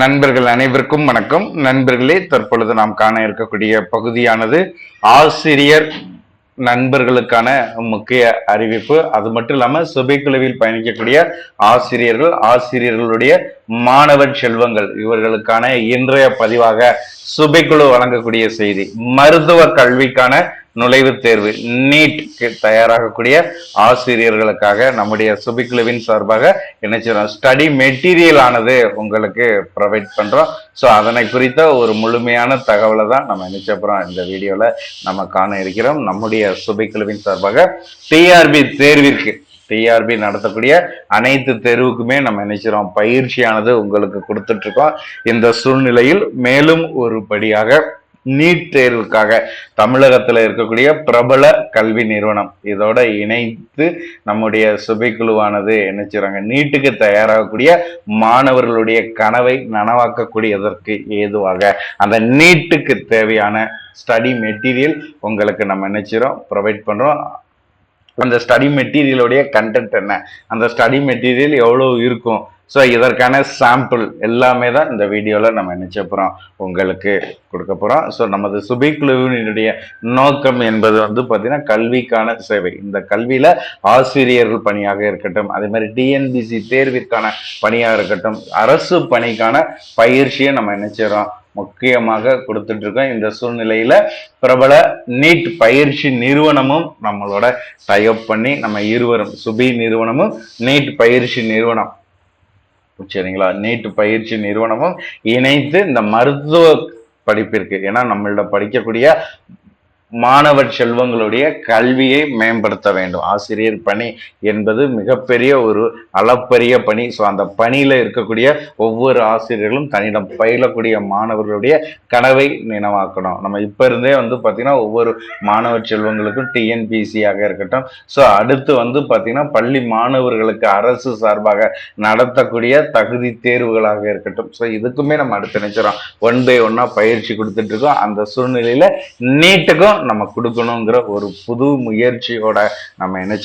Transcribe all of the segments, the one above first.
நண்பர்கள் அனைவருக்கும் வணக்கம். நண்பர்களே தற்பொழுது நாம் காண இருக்கக்கூடிய பகுதியானது ஆசிரியர் நண்பர்களுக்கான முக்கிய அறிவிப்பு. அது மட்டும் இல்லாமல் சுபைக்குழுவில் பயணிக்கக்கூடிய ஆசிரியர்கள் ஆசிரியர்களுடைய மாணவர் செல்வங்கள் இவர்களுக்கான இன்றைய பதிவாக சுபைக்குழு வழங்கக்கூடிய செய்தி. மருத்துவ கல்விக்கான நுழைவுத் தேர்வு நீட்க்கு தயாராகக்கூடிய ஆசிரியர்களுக்காக நம்முடைய சுபிக்குழுவின் சார்பாக என்ன செய்யறோம்? ஸ்டடி மெட்டீரியல் ஆனது உங்களுக்கு ப்ரொவைட் பண்ணுறோம் ஸோ அதனை குறித்த ஒரு முழுமையான தகவலை தான் நம்ம நினைச்சப்புறம் இந்த வீடியோவில் நம்ம காண இருக்கிறோம். நம்முடைய சுபிக்குழுவின் சார்பாக டிஆர்பி தேர்விற்கு டிஆர்பி நடத்தக்கூடிய அனைத்து தேர்வுக்குமே நம்ம நினைச்சிரோம் பயிற்சியானது உங்களுக்கு கொடுத்துட்ருக்கோம் இந்த சூழ்நிலையில் மேலும் ஒரு படியாக நீட் தேர்வுக்காக தமிழகத்தில் இருக்கக்கூடிய பிரபல கல்வி நிறுவனம். இதோட இணைத்து நம்முடைய சுபைக்குழுவானது என்ன செய்கிறாங்க நீட்டுக்கு தயாராகக்கூடிய மாணவர்களுடைய கனவை நனவாக்கக்கூடியதற்கு ஏதுவாக அந்த நீட்டுக்கு தேவையான ஸ்டடி மெட்டீரியல் உங்களுக்கு நம்ம நினைச்சிரோம் ப்ரொவைட் பண்ணுறோம் அந்த ஸ்டடி மெட்டீரியலுடைய கண்டென்ட் என்ன? அந்த ஸ்டடி மெட்டீரியல் எவ்வளோ இருக்கும்? ஸோ இதற்கான சாம்பிள் எல்லாமே தான் இந்த வீடியோவில் நம்ம நினைச்ச போகிறோம் உங்களுக்கு கொடுக்க போகிறோம் ஸோ நமது சுபி குழுவினுடைய நோக்கம் என்பது வந்து பார்த்திங்கன்னா கல்விக்கான சேவை. இந்த கல்வியில் ஆசிரியர்கள் பணியாக இருக்கட்டும் அதே மாதிரி டிஎன்பிசி தேர்விற்கான பணியாக இருக்கட்டும் அரசு பணிக்கான பயிற்சியை நம்ம நினைச்சிடறோம் முக்கியமாக கொடுத்துட்டு இருக்கோம். இந்த சூழ்நிலையில பிரபல நீட் பயிற்சி நிறுவனமும் நம்மளோட டைப் பண்ணி நம்ம இருவரும் சுபி நிறுவனமும் நீட் பயிற்சி நிறுவனம் சரிங்களா? நீட் பயிற்சி நிறுவனமும் இணைத்து இந்த மருத்துவ படிப்பிற்கு ஏன்னா நம்மளோட படிக்கக்கூடிய மாணவர் செல்வங்களுடைய கல்வியை மேம்படுத்த வேண்டும். ஆசிரியர் பணி என்பது மிகப்பெரிய ஒரு அளப்பரிய பணி. ஸோ அந்த பணியில் இருக்கக்கூடிய ஒவ்வொரு ஆசிரியர்களும் தன்னிடம் பயிலக்கூடிய மாணவர்களுடைய கனவை நினைவாக்கணும். நம்ம இப்போ இருந்தே வந்து பார்த்திங்கன்னா ஒவ்வொரு மாணவர் செல்வங்களுக்கும் டிஎன்பிசியாக இருக்கட்டும். ஸோ அடுத்து வந்து பார்த்திங்கன்னா பள்ளி மாணவர்களுக்கு அரசு சார்பாக நடத்தக்கூடிய தகுதி தேர்வுகளாக இருக்கட்டும். ஸோ இதுக்குமே நம்ம அடுத்து நினைச்சிடறோம். ஒன் பை ஒன்னாக பயிற்சி கொடுத்துட்டு இருக்கோம். அந்த சூழ்நிலையில் நீட்டுக்கும் நம்ம கொடுக்கணுங்கிற ஒரு புது முயற்சியோட நம்ம என்ன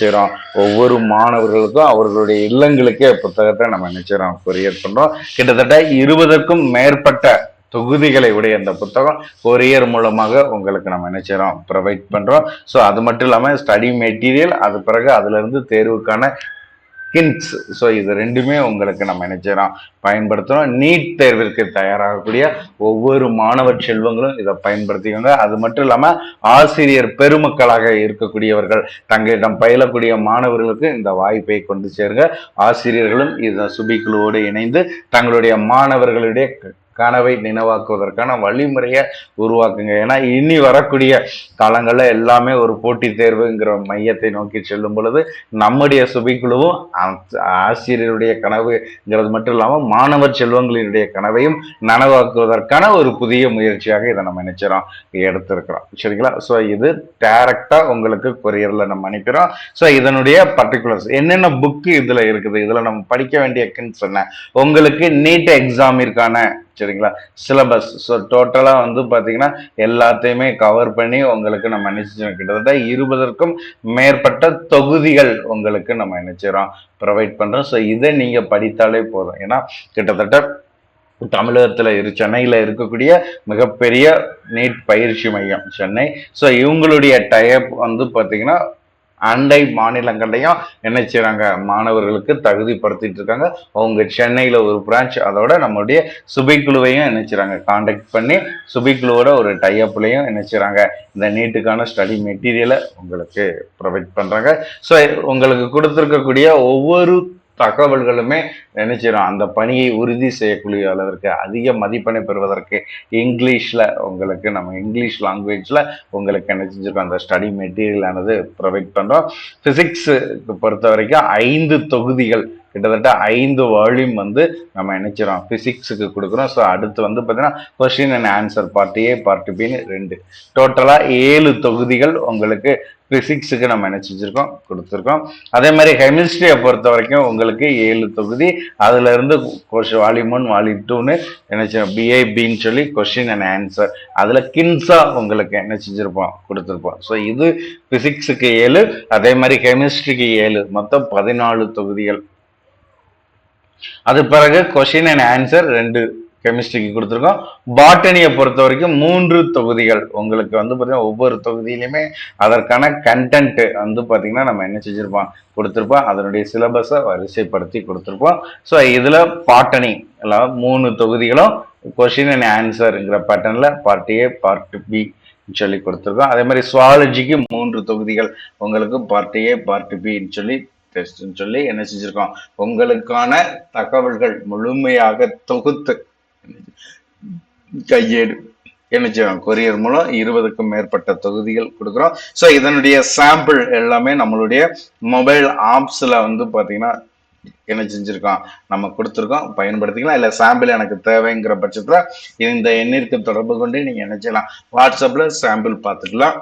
ஒவ்வொரு மாணவர்களுக்கும் அவர்களுடைய இல்லங்களுக்கே புத்தகத்தை நம்ம என்ன கொரியர் பண்றோம். கிட்டத்தட்ட இருபதுக்கும் மேற்பட்ட தொகுதிகளை உடைய இந்த புத்தகம் கொரியர் மூலமாக உங்களுக்கு நம்ம என்ன ப்ரொவைட் பண்றோம். ஸோ அது மட்டும் இல்லாமல் ஸ்டடி மெட்டீரியல் அது பிறகு அதுல இருந்து தேர்வுக்கான ஹிண்ட்ஸ் ஸோ இது ரெண்டுமே உங்களுக்கு நம்ம நினைச்சிடலாம் பயன்படுத்துகிறோம் நீட் தேர்விற்கு தயாராகக்கூடிய ஒவ்வொரு மாணவர் செல்வங்களும் இதை பயன்படுத்திக்கோங்க. அது மட்டும் இல்லாமல் ஆசிரியர் பெருமக்களாக இருக்கக்கூடியவர்கள் தங்களிடம் பயிலக்கூடிய மாணவர்களுக்கு இந்த வாய்ப்பை கொண்டு சேருங்க. ஆசிரியர்களும் இந்த சுபிக்குழுவோடு இணைந்து தங்களுடைய மாணவர்களுடைய கனவை நினைவாக்குவதற்கான வழிமுறையை உருவாக்குங்க. ஏன்னா இனி வரக்கூடிய காலங்களில் எல்லாமே ஒரு போட்டித் தேர்வுங்கிற மையத்தை நோக்கி செல்லும் பொழுது நம்முடைய சுபிக்குழுவும் ஆசிரியருடைய கனவுங்கிறது மட்டும் இல்லாமல் மாணவர் செல்வங்களினுடைய கனவையும் நனவாக்குவதற்கான ஒரு புதிய முயற்சியாக இதை நம்ம நினைச்சிடோம் எடுத்திருக்கிறோம். சரிங்களா? ஸோ இது டேரக்டாக உங்களுக்கு கொரியரில் நம்ம அனுப்பிடுறோம் ஸோ இதனுடைய பர்டிகுலர்ஸ் என்னென்ன புக்கு இதில் இருக்குது இதில் நம்ம படிக்க வேண்டிய கின்ஸ் என்ன உங்களுக்கு நீட் எக்ஸாமிற்கான சரிங்களா? சிலபஸ் ஸோ டோட்டலாக வந்து பார்த்தீங்கன்னா எல்லாத்தையுமே கவர் பண்ணி உங்களுக்கு நம்ம நினைச்சிடும் கிட்டத்தட்ட இருபதற்கும் மேற்பட்ட தொகுதிகள் உங்களுக்கு நம்ம நினைச்சிடறோம் ப்ரொவைட் பண்ணுறோம் ஸோ இதை நீங்கள் படித்தாலே போதும். ஏன்னா கிட்டத்தட்ட தமிழகத்தில் இரு சென்னையில் இருக்கக்கூடிய மிகப்பெரிய நீட் பயிற்சி மையம் சென்னை. ஸோ இவங்களுடைய டயப் வந்து பார்த்தீங்கன்னா அண்டை மாநிலங்களையும் என்ன செய்கிறாங்க மாணவர்களுக்கு தகுதிப்படுத்திட்டு இருக்காங்க. அவங்க சென்னையில் ஒரு பிரான்ச் அதோட நம்மளுடைய சுபிக்குழுவையும் என்ன செய்றாங்க? காண்டாக்ட் பண்ணி சுபிக்குழுவோட ஒரு டைஅப்லையும் என்ன இந்த நீட்டுக்கான ஸ்டடி மெட்டீரியலை உங்களுக்கு ப்ரொவைட் பண்ணுறாங்க ஸோ உங்களுக்கு கொடுத்துருக்கக்கூடிய ஒவ்வொரு தகவல்களுமே நினைச்சிடும் அந்த பணியை உறுதி செய்யக்கூடிய அளவிற்கு அதிக மதிப்பெண்ணை பெறுவதற்கு இங்கிலீஷில் உங்களுக்கு நம்ம இங்கிலீஷ் லாங்குவேஜில் உங்களுக்கு என்ன செஞ்சுருக்கோம்? அந்த ஸ்டடி மெட்டீரியல் ஆனது ப்ரொவைட் பண்ணுறோம் ஃபிசிக்ஸுக்கு பொறுத்த வரைக்கும் ஐந்து தொகுதிகள் கிட்டத்தட்ட ஐந்து வால்யூம் வந்து நம்ம நினைச்சிடோம் ஃபிசிக்ஸுக்கு கொடுக்குறோம். ஸோ அடுத்து வந்து பார்த்தீங்கன்னா question and answer part A part பின்னு ரெண்டு. டோட்டலாக ஏழு தொகுதிகள் உங்களுக்கு ஃபிசிக்ஸுக்கு நம்ம என்ன செஞ்சுருக்கோம்? கொடுத்துருக்கோம். அதே மாதிரி கெமிஸ்ட்ரியை பொறுத்த வரைக்கும் உங்களுக்கு ஏழு தொகுதி. அதுலேருந்து இருந்து வால்யூம் ஒன் வால்யூம் டூன்னு என்ன பிஐ பின்னு சொல்லி கொஷின் அண்ட் ஆன்சர் அதில் கின்ஸா உங்களுக்கு என்ன செஞ்சுருப்போம்? கொடுத்துருப்போம். ஸோ இது பிசிக்ஸுக்கு ஏழு அதே மாதிரி கெமிஸ்ட்ரிக்கு ஏழு. மொத்தம் பதினாலு தொகுதிகள். அது பிறகு கொஷின் அண்ட் ஆன்சர் ரெண்டு. கெமிஸ்ட்ரிக்கு கொடுத்துருக்கோம். பாட்டனியை பொறுத்த வரைக்கும் மூன்று தொகுதிகள் உங்களுக்கு வந்து பார்த்தீங்கன்னா ஒவ்வொரு தொகுதியிலுமே அதற்கான கண்டென்ட் வந்து பார்த்தீங்கன்னா நம்ம என்ன செஞ்சுருப்போம்? கொடுத்துருப்போம். அதனுடைய சிலபஸை வரிசைப்படுத்தி கொடுத்துருப்போம். ஸோ இதில் பாட்டனி எல்லாம் மூணு தொகுதிகளும் கொஷின் அண்ட் ஆன்சருங்கிற பேட்டர்னில் பார்ட் ஏ பார்ட் பி சொல்லி கொடுத்துருக்கோம். அதே மாதிரி சுவாலஜிக்கு மூன்று தொகுதிகள் உங்களுக்கு பார்ட் ஏ பார்ட் பின்னு சொல்லி டெஸ்ட்னு சொல்லி என்ன செஞ்சுருக்கோம்? உங்களுக்கான தகவல்கள் முழுமையாக தொகுத்து கையேடு. என்ன செய்வோம் கொரியர் மூலம் இருபதுக்கும் மேற்பட்ட தொகுதிகள் கொடுக்குறோம். ஸோ இதனுடைய சாம்பிள் எல்லாமே நம்மளுடைய மொபைல் ஆப்ஸில் வந்து பார்த்தீங்கன்னா என்ன செஞ்சிருக்கோம் நம்ம கொடுத்துருக்கோம். பயன்படுத்திக்கலாம். இல்லை சாம்பிள் எனக்கு தேவைங்கிற பட்சத்தில் இந்த எண்ணிற்கு தொடர்பு கொண்டு நீங்கள் என்ன செய்யலாம்? வாட்ஸ்அப்பில் சாம்பிள் பார்த்துக்கலாம்.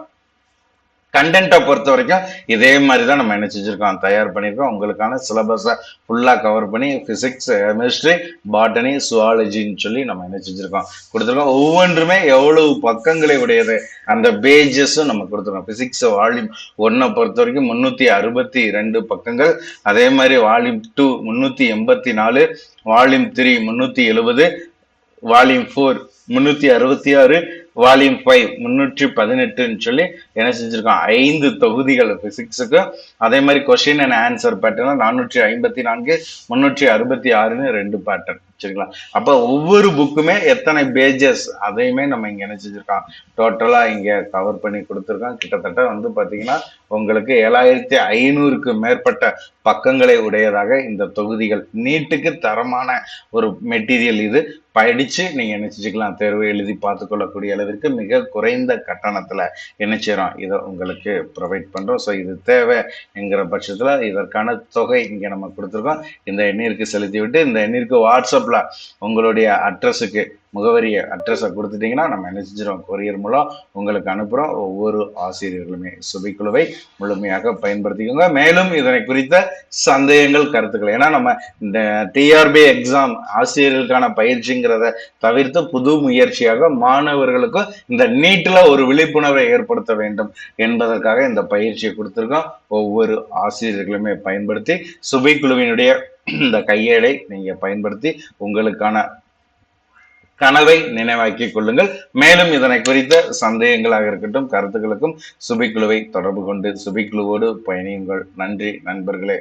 கண்டென்ட்டை பொறுத்த வரைக்கும் இதே மாதிரி தான் நம்ம என்ன செஞ்சுருக்கோம் தயார் பண்ணியிருக்கோம் உங்களுக்கான சிலபஸை ஃபுல்லாக கவர் பண்ணி ஃபிசிக்ஸ் கெமிஸ்ட்ரி பாட்டனி சுவாலஜின்னு சொல்லி நம்ம என்ன செஞ்சுருக்கோம். கொடுத்துருக்கோம். ஒவ்வொன்றுமே எவ்வளவு பக்கங்களை உடையது அந்த பேஜஸும் நம்ம கொடுத்துருக்கோம். ஃபிசிக்ஸ் வால்யூம் ஒன்றை பொறுத்த வரைக்கும் முந்நூற்றி அறுபத்தி ரெண்டு பக்கங்கள். அதே மாதிரி வால்யூம் டூ முந்நூற்றி எண்பத்தி நாலு வால்யூம் த்ரீ முந்நூற்றி எழுபது வால்யூம் ஃபோர் முந்நூற்றி அறுபத்தி ஆறு வால்யூம் ஃபைவ் முன்னூற்றி பதினெட்டுன்னு சொல்லி என்ன செஞ்சுருக்கோம் ஐந்து தொகுதிகள் ஃபிசிக்ஸுக்கு அதே மாதிரி கொஷின் அண்ட் ஆன்சர் பேட்டர்னா நானூற்றி ஐம்பத்தி நான்கு முன்னூற்றி அறுபத்தி ஆறுன்னு ரெண்டு பேட்டர்ன் சரிங்களா? அப்போ ஒவ்வொரு புக்குமே எத்தனை பேஜஸ் அதையுமே நம்ம இங்கே என்ன செஞ்சிருக்கோம் டோட்டலாக இங்கே கவர் பண்ணி கொடுத்துருக்கோம் கிட்டத்தட்ட வந்து பார்த்தீங்கன்னா உங்களுக்கு ஏழாயிரத்தி ஐநூறுக்கு மேற்பட்ட பக்கங்களை உடையதாக இந்த தொகுதிகள். நீட்டுக்கு தரமான ஒரு மெட்டீரியல் இது. படித்து நீங்கள் என்ன செஞ்சுக்கலாம்? தேர்வு எழுதி பார்த்துக்கொள்ளக்கூடிய அளவிற்கு மிக குறைந்த கட்டணத்தில் என்ன இதை உங்களுக்கு ப்ரொவைட் பண்ணுறோம் ஸோ இது தேவைங்கிற பட்சத்தில் இதற்கான தொகை இங்கே நம்ம கொடுத்துருக்கோம். இந்த எண்ணிற்கு செலுத்தி விட்டு இந்த எண்ணிற்கு வாட்ஸ்அப்பில் உங்களுடைய அட்ரஸுக்கு முகவரியை அட்ரஸை கொடுத்துட்டீங்கன்னா நம்ம என்ன செஞ்சிடும் கொரியர் மூலம் உங்களுக்கு அனுப்புகிறோம் ஒவ்வொரு ஆசிரியர்களுமே சுபிக்குழுவை முழுமையாக பயன்படுத்திக்கோங்க. மேலும் இதனை குறித்த சந்தேகங்கள் கருத்துக்கள். ஏன்னா நம்ம இந்த டிஆர்பி எக்ஸாம் ஆசிரியர்களுக்கான பயிற்சிங்கிறத தவிர்த்து புது முயற்சியாக மாணவர்களுக்கும் இந்த நீட்டில் ஒரு விழிப்புணர்வை ஏற்படுத்த வேண்டும் என்பதற்காக இந்த பயிற்சியை கொடுத்துருக்கோம். ஒவ்வொரு ஆசிரியர்களுமே பயன்படுத்தி சுபிக்குழுவினுடைய இந்த கையேடை நீங்கள் பயன்படுத்தி உங்களுக்கான கனவை நினைவாக்கிக் கொள்ளுங்கள். மேலும் இதனை குறித்த சந்தேகங்களாக இருக்கட்டும் கருத்துக்களுக்கும் சுபிக்குழுவை தொடர்பு கொண்டு சுபிக்குழுவோடு பயணியுங்கள். நன்றி நண்பர்களே.